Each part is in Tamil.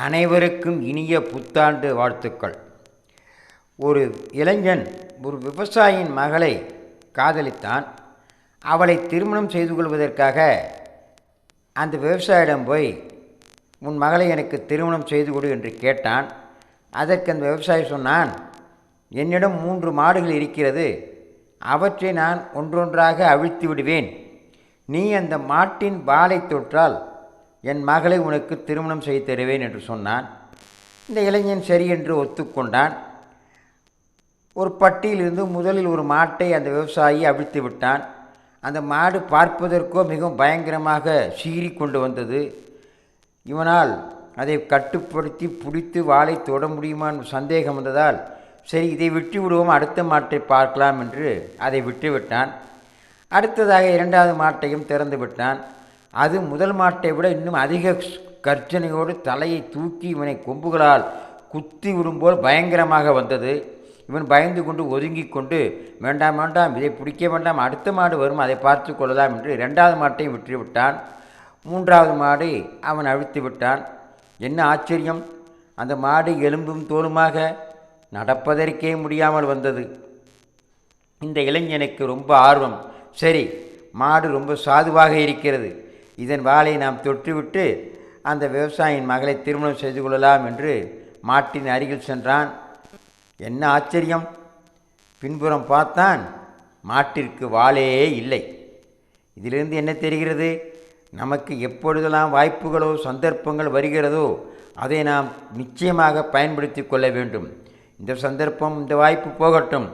அனைவருக்கும் இனிய புத்தாண்டு வாழ்த்துக்கள். ஒரு இளைஞன் ஒரு விவசாயியின் மகளை காதலித்தான். அவளை திருமணம் செய்து கொள்வதற்காக அந்த விவசாயிடம் போய் உன் மகளை எனக்கு திருமணம் செய்து கொடு என்று கேட்டான். அதற்கு அந்த விவசாயி சொன்னான் என்னிடம் மூன்று மாடுகள் இருக்கிறது. அவற்றை நான் ஒன்றொன்றாக அழித்து விடுவேன். நீ அந்த மாட்டின் பாலை தொற்றால் என் மகளை உனக்கு திருமணம் செய்து தருவேன் என்று சொன்னான். இந்த இளைஞன் சரி என்று ஒத்துக்கொண்டான். ஒரு பட்டியிலிருந்து முதலில் ஒரு மாட்டை அந்த விவசாயி அவிழ்த்து விட்டான். அந்த மாடு பார்ப்பதற்கோ மிகவும் பயங்கரமாக சீறி கொண்டு வந்தது. இவனால் அதை கட்டுப்படுத்தி பிடித்து வாளை தொட முடியுமான்னு சந்தேகம் வந்ததால் சரி இதை விட்டு விடுவோம் அடுத்த மாட்டை பார்க்கலாம் என்று அதை விட்டுவிட்டான். அடுத்ததாக இரண்டாவது மாட்டையும் திறந்து விட்டான். அது முதல் மாட்டை விட இன்னும் அதிக கர்ஜனையோடு தலையை தூக்கி இவனை கொம்புகளால் குத்தி விடும்போல் பயங்கரமாக வந்தது. இவன் பயந்து கொண்டு ஒதுங்கி கொண்டு வேண்டாம் வேண்டாம் இதை பிடிக்க வேண்டாம் அடுத்த மாடு வரும் அதை பார்த்து கொள்ளலாம் என்று இரண்டாவது மாட்டையும் விட்டு விட்டான் மூன்றாவது மாடு அவன் அழித்து விட்டான். என்ன ஆச்சரியம்? அந்த மாடு எலும்பும் தோலுமாக நடப்பதற்கே முடியாமல் வந்தது. இந்த இளைஞனுக்கு ரொம்ப ஆர்வம். சரி மாடு ரொம்ப சாதுவாக இருக்கிறது. இதன் வாளை நாம் தொற்றுவிட்டு அந்த விவசாயியின் மகளை திருமணம் செய்து கொள்ளலாம் என்று மாட்டின் அருகில் சென்றான். என்ன ஆச்சரியம்? பின்புறம் பார்த்தான் மாட்டிற்கு வாளே இல்லை. இதிலிருந்து என்ன தெரிகிறது? நமக்கு எப்பொழுதெல்லாம் வாய்ப்புகளோ சந்தர்ப்பங்கள் வருகிறதோ அதை நாம் நிச்சயமாக பயன்படுத்தி கொள்ள வேண்டும். இந்த சந்தர்ப்பம் இந்த வாய்ப்பு போகட்டும்.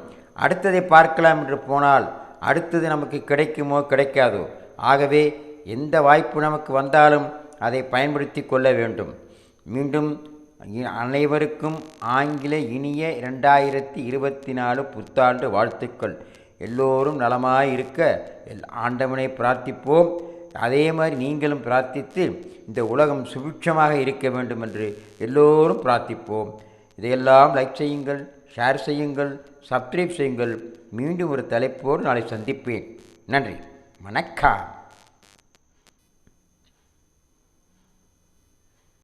அடுத்ததை பார்க்கலாம் என்று போனால் அடுத்தது நமக்கு கிடைக்குமோ கிடைக்காதோ? ஆகவே எந்த வாய்ப்பு நமக்கு வந்தாலும் அதை பயன்படுத்தி கொள்ள வேண்டும். மீண்டும் இ- அனைவருக்கும் ஆங்கில இனிய இரண்டாயிரத்தி இருபத்தி நாலு புத்தாண்டு வாழ்த்துக்கள். எல்லோரும் நலமாக இருக்க எல் ஆண்டவனை பிரார்த்திப்போம். அதே மாதிரி நீங்களும் பிரார்த்தித்து இந்த உலகம் சுபிட்சமாக இருக்க வேண்டும் என்று எல்லோரும் பிரார்த்திப்போம். இதையெல்லாம் லைக் செய்யுங்கள் ஷேர் செய்யுங்கள் சப்ஸ்கிரைப் செய்யுங்கள். மீண்டும் ஒரு தலைப்போடு நாளை சந்திப்பேன். நன்றி. வணக்கம்.